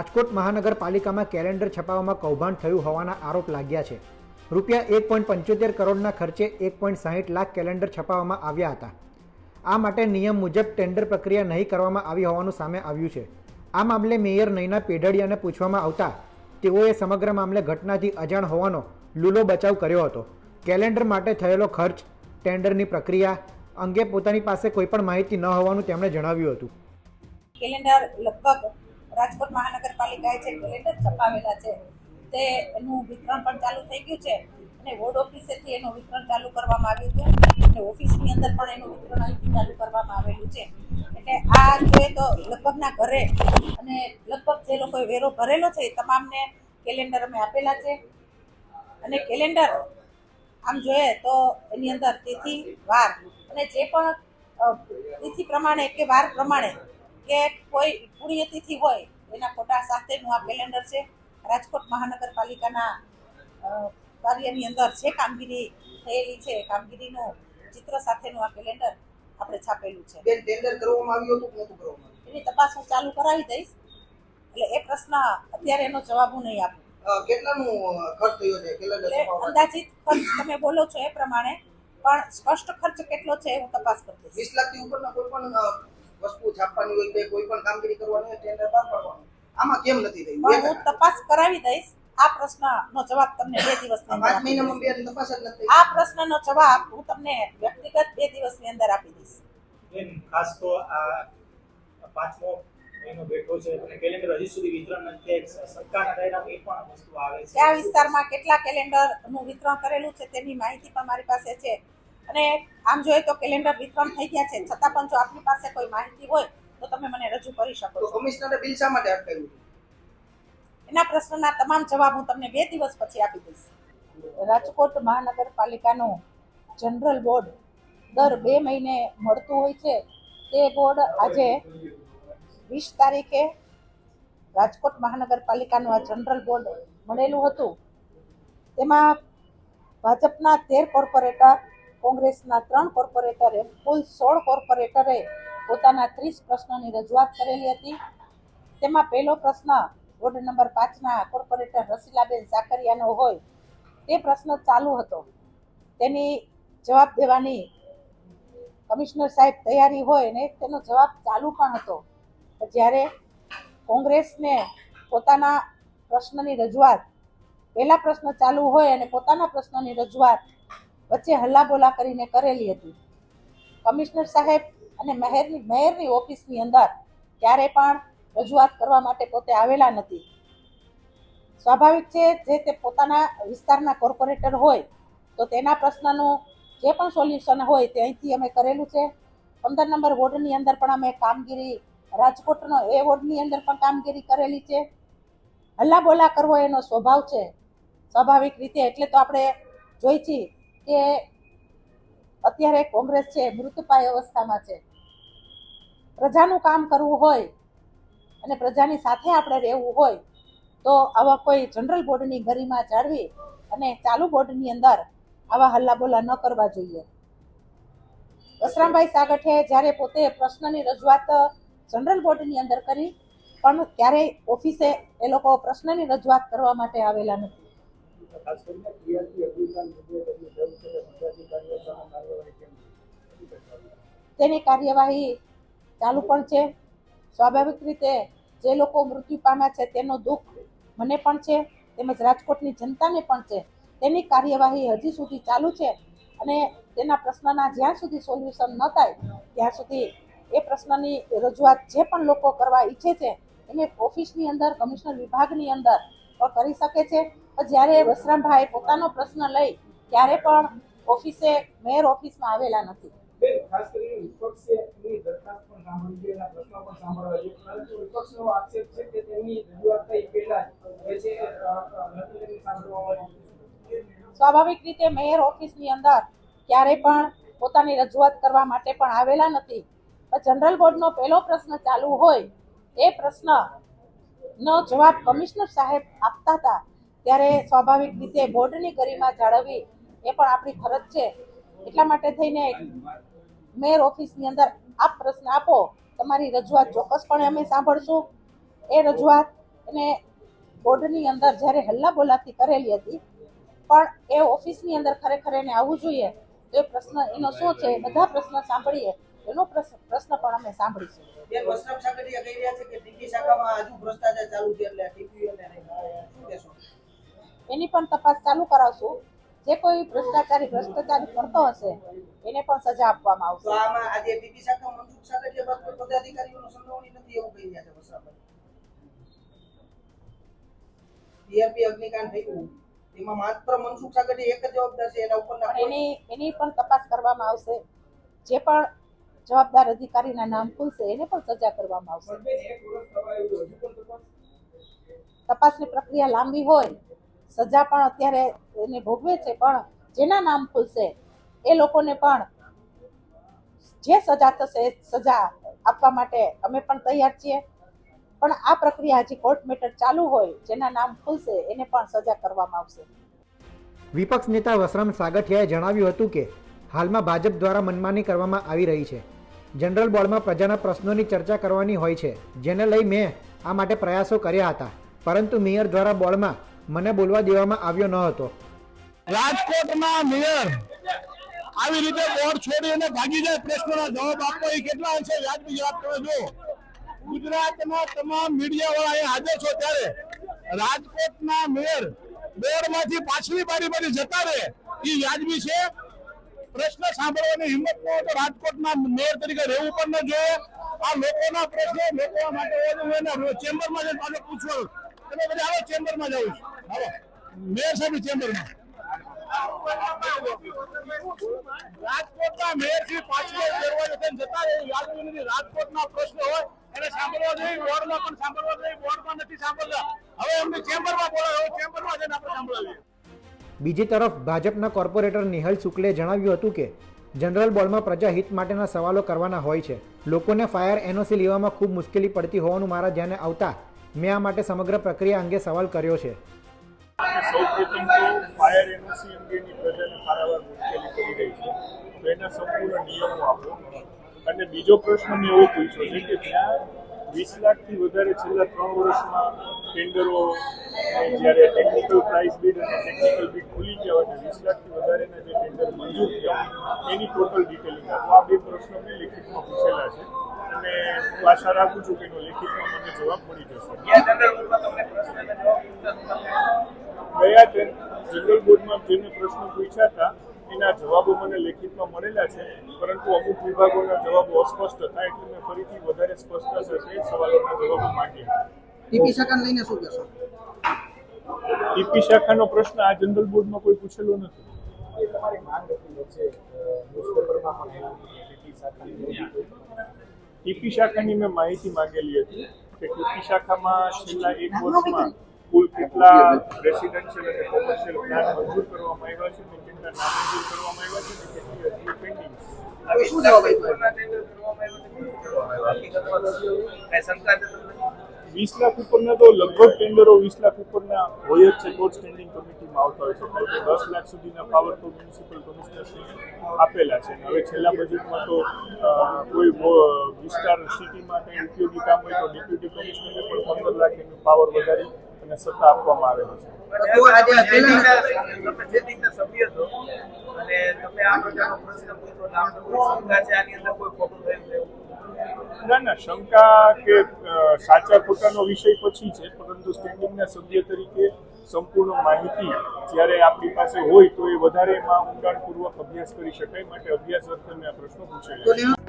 રાજકોટ મહાનગરપાલિકામાં કેલેન્ડર છપાવવામાં કૌભાંડ થયું હોવાના આરોપ લાગ્યા છે. રૂપિયા એક પોઈન્ટ પંચોતેર કરોડના ખર્ચે એક પોઈન્ટ સાહીઠ લાખ કેલેન્ડર છપાવવામાં આવ્યા હતા. આ માટે નિયમ મુજબ ટેન્ડર પ્રક્રિયા નહીં કરવામાં આવી હોવાનું સામે આવ્યું છે. આ મામલે મેયર નૈના પેઢડિયાને પૂછવામાં આવતા તેઓએ સમગ્ર મામલે ઘટનાથી અજાણ હોવાનો લૂલો બચાવ કર્યો હતો. કેલેન્ડર માટે થયેલો ખર્ચ, ટેન્ડરની પ્રક્રિયા અંગે પોતાની પાસે કોઈપણ માહિતી ન હોવાનું તેમણે જણાવ્યું હતું. કેલેન્ડર લગભગ રાજકોટ મહાનગરપાલિકાએ જે કેલેન્ડર છપાવેલા છે, તે એનું વિતરણ પણ ચાલુ થઈ ગયું છે અને વોર્ડ ઓફિસેથી એનું વિતરણ ચાલુ કરવામાં આવ્યું હતું અને ઓફિસની અંદર પણ એનું વિતરણ અહીંથી ચાલુ કરવામાં આવેલું છે. એટલે આ જોઈએ તો લગભગના ઘરે અને લગભગ જે લોકોએ વેરો ભરેલો છે એ તમામને કેલેન્ડર અમે આપેલા છે. અને કેલેન્ડર આમ જોઈએ તો એની અંદર તિથિ, વાર અને જે પણ તિથિ પ્રમાણે કે વાર પ્રમાણે કે કોઈ પુણ્યતિથિ હોય એના ફોટા સાથેનું આ કેલેન્ડર છે. રાજકોટ મહાનગરપાલિકાના કાર્યની અંદર જે કામગીરી થયેલી છે કામગીરીનું ચિત્ર સાથેનું આ કેલેન્ડર આપણે છાપેલું છે. બેન ટેન્ડર કરવામાં આવ્યું હતું નહોતું કરવામાં એની તપાસ હું ચાલુ કરાવી દઈશ. એટલે એ પ્રશ્ન અત્યારે એનો જવાબ હું નહીં આપું. કેટલાનું ખર્ચ થયો છે? કેલેન્ડર અંદાજિત ખર્ચ તમે બોલો છો એ પ્રમાણે પણ સ્પષ્ટ ખર્ચ કેટલો છે હું તપાસ કરી દઈશ. વીસ લાખથી ઉપરના કોઈ પણ વસ્તુ છાપવાની હોય કે કોઈ પણ કામગીરી કરવાની હોય ટેન્ડર બહાર પાડવાનું આમાં કેમ નથી થયું હું તપાસ કરાવી દઈશ. આ પ્રશ્નનો જવાબ તમને બે દિવસની અંદર પાંચ મહિનામાં. બે તપાસ જ નથી. આ પ્રશ્નનો જવાબ હું તમને વ્યક્તિગત બે દિવસની અંદર આપી દઈશ. બેન ખાસ તો આ પાંચમો મહિનો બેઠો છે. અને કેલેન્ડર હજી સુધી વિતરણ નથી. સરકારના દાયરામાં એ પણ વસ્તુ આવે છે. કયા વિસ્તારમાં કેટલા કેલેન્ડરનું વિતરણ કરેલું છે તેની માહિતી પણ મારી પાસે છે. અને આમ જોઈએ તો કેલેન્ડર વિતરણ થઈ ગયા છે. છતાં પણ જો આપની પાસે કોઈ માહિતી હોય તો તમે મને રજૂ કરી શકો છો. કમિશનરે બિલ શા માટે અટકાવ્યું એના પ્રશ્નના તમામ જવાબ હું તમને બે દિવસ પછી આપી દઈશ. રાજકોટ મહાનગરપાલિકાનું જનરલ બોર્ડ દર બે મહિને મળતું હોય છે. તે બોર્ડ આજે વીસ તારીખે રાજકોટ મહાનગરપાલિકાનું આ જનરલ બોર્ડ મળેલું હતું. તેમાં ભાજપના તેર કોર્પોરેટર કોંગ્રેસના ત્રણ કોર્પોરેટર, કુલ સોળ કોર્પોરેટરે પોતાના ત્રીસ પ્રશ્નોની રજૂઆત કરેલી હતી. તેમાં પહેલો પ્રશ્ન વોર્ડ નંબર પાંચના કોર્પોરેટર રસીલાબેન સાકરિયાનો હોય, તે પ્રશ્ન ચાલુ હતો. તેની જવાબ દેવાની કમિશનર સાહેબ તૈયારી હોય ને તેનો જવાબ ચાલુ પણ હતો. જ્યારે કોંગ્રેસને પોતાના પ્રશ્નની રજૂઆત, પહેલા પ્રશ્ન ચાલુ હોય અને પોતાના પ્રશ્નની રજૂઆત વચ્ચે હલ્લાબોલા કરીને કરેલી હતી. કમિશનર સાહેબ અને મહેરની મહેરની ઓફિસની અંદર ક્યારે પણ રજૂઆત કરવા માટે પોતે આવેલા નથી. સ્વાભાવિક છે, જે તે પોતાના વિસ્તારના કોર્પોરેટર હોય, તો તેના પ્રશ્નનું જે પણ સોલ્યુશન હોય તે અહીંથી અમે કરેલું છે. પંદર નંબર વોર્ડની અંદર પણ અમે કામગીરી, રાજકોટનો એ વોર્ડની અંદર પણ કામગીરી કરેલી છે. હલ્લાબોલા કરવો એનો સ્વભાવ છે. સ્વાભાવિક રીતે એટલે તો આપણે જોઈ છીએ કે અત્યારે કોંગ્રેસ છે મૃતપાય અવસ્થામાં છે. પ્રજાનું કામ કરવું હોય અને પ્રજાની સાથે આપણે રહેવું હોય તો આવા કોઈ જનરલ બોર્ડની ગરિમા જાળવી અને ચાલુ બોર્ડની અંદર આવા હલ્લાબોલા ન કરવા જોઈએ. વસરામભાઈ સાગઠે જ્યારે પોતે પ્રશ્નની રજૂઆત જનરલ બોર્ડની અંદર કરી, પણ ક્યારેય ઓફિસે એ લોકો પ્રશ્નની રજૂઆત કરવા માટે આવેલા નથી. તેની કાર્યવાહી ચાલુ પણ છે. સ્વાભાવિક રીતે જે લોકો મૃત્યુ પામ્યા છે, તેનો દુઃખ મને પણ છે, તેમજ રાજકોટની જનતાને પણ છે. તેની કાર્યવાહી હજી સુધી ચાલુ છે અને તેના પ્રશ્નના જ્યાં સુધી સોલ્યુશન ન થાય, ત્યાં સુધી એ પ્રશ્નની રજૂઆત જે પણ લોકો કરવા ઈચ્છે છે, એને ઓફિસની અંદર, કમિશનર વિભાગની અંદર કરી શકે છે. પણ જ્યારે વસરામભાઈ પોતાનો પ્રશ્ન લઈ ત્યારે પણ ઓફિસે મેયર ઓફિસમાં આવેલા નથી. સ્વાભાવિક રીતે મેયર ઓફિસની અંદર ક્યારે પણ પોતાની રજૂઆત કરવા માટે પણ આવેલા નથી. જનરલ બોર્ડનો પહેલો પ્રશ્ન ચાલુ હોય એ પ્રશ્ન નો જવાબ કમિશનર સાહેબ આપતા હતા. ત્યારે સ્વાભાવિક રીતે બોર્ડની ગરિમા જાળવવી એ પણ આપણી ફરજ છે. એટલા માટે થઈને મેયર ઓફિસની અંદર આપ પ્રશ્ન આપો, તમારી રજૂઆત ચોક્કસપણે અમે સાંભળશું. એ રજૂઆત અને બોર્ડની અંદર જ્યારે હલ્લા બોલાતી કરેલી હતી, પણ એ ઓફિસની અંદર ખરેખર એને આવવું જોઈએ. તો એ પ્રશ્ન એનો શું છે? બધા પ્રશ્ન સાંભળીએ. એનો પ્રશ્ન પ્રશ્ન પણ અમે સાંભળીશું. બેન વસ્ત્રાપ સાગરિયા કહી રહ્યા છે કે ટીપી શાખામાં હજુ ભ્રષ્ટાચાર ચાલુ છે એટલે ટીપી શું કહેશો? એની પણ તપાસ ચાલુ કરાવશું. જે કોઈ ભ્રષ્ટાચારી ભ્રષ્ટાચારી કરતો હશે એને પણ સજા આપવામાં આવશે. આમાં આજે ટીપી શાખા મનસુખ સાગરિયા બાદ કોઈ પદાધિકારીઓનો સંડોવણી નથી એવું કહી રહ્યા છે વસ્ત્રાપર ટીઆરપી અગ્નિકાંડ થયું. એમાં માત્ર મનસુખ સાગરિયા એક જ જવાબદાર છે એના ઉપરના એની એની પણ તપાસ કરવામાં આવશે. જે પણ જવાબદાર અધિકારીના નામ ખુલશે, એને પણ સજા કરવામાં આવશે. તપાસની પ્રક્રિયા લાંબી હોય, સજા પણ અત્યારે એને ભોગવે છે, પણ જેના નામ ખુલશે, એ લોકોને પણ જે સજા થશે સજા આપવા માટે અમે પણ તૈયાર છીએ. પણ આ પ્રક્રિયા હજી કોર્ટ મેટર ચાલુ હોય, જેના નામ ખુલશે, એને પણ સજા કરવામાં આવશે. વિપક્ષ નેતા વસરામ સાગઠિયાએ જણાવ્યું હતું કે હાલમાં ભાજપ દ્વારા મનમાની કરવામાં આવી રહી છે. જનરલ બોર્ડમાં પ્રજાના પ્રશ્નોની ચર્ચા કરવાની હોય છે, જેને લઈ મેં આ માટે પ્રયાસો કર્યા હતા, પરંતુ મેયર દ્વારા બોર્ડમાં મને બોલવા દેવામાં આવ્યો ન હતો. રાજકોટના મેયર આવી રીતે બોર્ડ છોડી અને ભાગી જાય પ્રશ્નોના જવાબ આપવો એ કેટલા અંશે વ્યાજબી જવાબ તમે જો ગુજરાતના તમામ મીડિયા વાળા અહીંયા હાજર છો ત્યારે રાજકોટના મેયર બોર્ડમાંથી પાછલી બારી બારી જતા રહે, એ વ્યાજબી છે. પ્રશ્ન સાંભળવાની હિંમત ન તો રાજકોટના મેયર તરીકે રહેવું પણ ન જોઈએ. આ લોકોના પ્રશ્નો લોકો માટે ચેમ્બરમાં જઈને પાછો પૂછવાનું તમે બધા આવો ચેમ્બરમાં જાઉં છું આવો મેયર સાહેબ ચેમ્બરમાં. રાજકોટના મેયરથી પાછળ દરવાજે થઈને જતા રહે. એ નથી રાજકોટના પ્રશ્નો હોય એને સાંભળવા જોઈએ. વોર્ડમાં પણ સાંભળવા જોઈએ. વોર્ડમાં નથી સાંભળતા. હવે એમને ચેમ્બરમાં બોલાવે. ચેમ્બરમાં જઈને આપણે સાંભળાવીએ. બીજી તરફ ભાજપના કોર્પોરેટર નિહલ શુક્લે જણાવ્યું હતું કે, જનરલ બોર્ડમાં પ્રજા હિત માટેના સવાલો કરવાના હોય છે. લોકોને ફાયર એનઓસી લેવામાં ખૂબ મુશ્કેલી પડતી હોવાનું મારા ધ્યાને આવતા, મેં આ માટે સમગ્ર પ્રક્રિયા અંગે સવાલ કર્યો છે. અને બીજો પ્રશ્ન મેં એવો પૂછ્યો છે કે જ્યાં વીસ લાખથી વધારે છેલ્લા ત્રણ વર્ષમાં ટેન્ડરો જ્યારે ટેકનિકલ પ્રાઇસ બીડ અને ટેકનિકલ બીડ ખુલી ગયા હોય વીસ લાખથી વધારેના જે ટેન્ડર મંજૂર થયા એની ટોટલ ડિટેલિંગ આપો આ બે પ્રશ્નો મેં લેખિતમાં પૂછેલા છે. અને હું આશા રાખું છું કે એનો લેખિતમાં મને જવાબ મળી જશે. ગયા જનરલ બોર્ડમાં જે મેં પ્રશ્નો પૂછ્યા હતા એના જવાબો મને લેખિતમાં મળેલા છે પરંતુ અમુક વિભાગોના જવાબો અસ્પષ્ટ હતા એટલે મેં ફરીથી વધારે સ્પષ્ટતા સાથે સવાલોના જવાબો માંગ્યા. ટીપી શાખાને લઈને શું કહેશો? ટીપી શાખાનો પ્રશ્ન આ જનરલ બોર્ડમાં કોઈ પૂછેલો નથી. એ તમારી માંગ હતી વચ્ચે ન્યૂઝપેપરમાં પણ આવ્યું હતું કે ટીપી શાખાની ટીપી શાખાની મેં માહિતી માંગેલી હતી કે ટીપી શાખામાં છેલ્લા એક વર્ષમાં કુલ કેટલા રેસિડેન્શિયલ અને કોમર્શિયલ પ્લાન મંજૂર કરવામાં આવ્યા છે અને કેટલા નામંજૂર કરવામાં આવ્યા છે અને કેટલી પેન્ડિંગ વીસ લાખ ઉપરના તો લગભગ ટેન્ડરો વીસ લાખ ઉપરના હોય જ છે. તો સ્ટેન્ડિંગ કમિટીમાં આવતા હોય છે. કારણ કે દસ લાખ સુધીના પાવર તો મ્યુનિસિપલ આપેલા છે. અને હવે છેલ્લા બજેટમાં તો કોઈ વિસ્તાર સિટીમાં કંઈ ઉપયોગી કામ હોય તો ડેપ્યુટી કમિશનરને પણ પંદર લાખ એનું પાવર વધારી અને સત્તા આપવામાં આવેલો છે. તો આજે આ પહેલા તમે જે રીતે સભ્ય છો અને તમે આ પ્રકારનો પ્રશ્ન પૂછો એટલે આપણે કોઈ શંકા છે? આની અંદર કોઈ ખોટું થયું છે? એવું? ના ના શંકા કે સાચા ખોટાનો વિષય પછી છે પરંતુ સ્ટેન્ડિંગના સભ્ય તરીકે સંપૂર્ણ માહિતી જ્યારે આપણી પાસે હોય તો એ વધારે એમાં ઊંડાણપૂર્વક અભ્યાસ કરી શકાય. માટે અભ્યાસ અર્થે મેં આ પ્રશ્નો પૂછેલા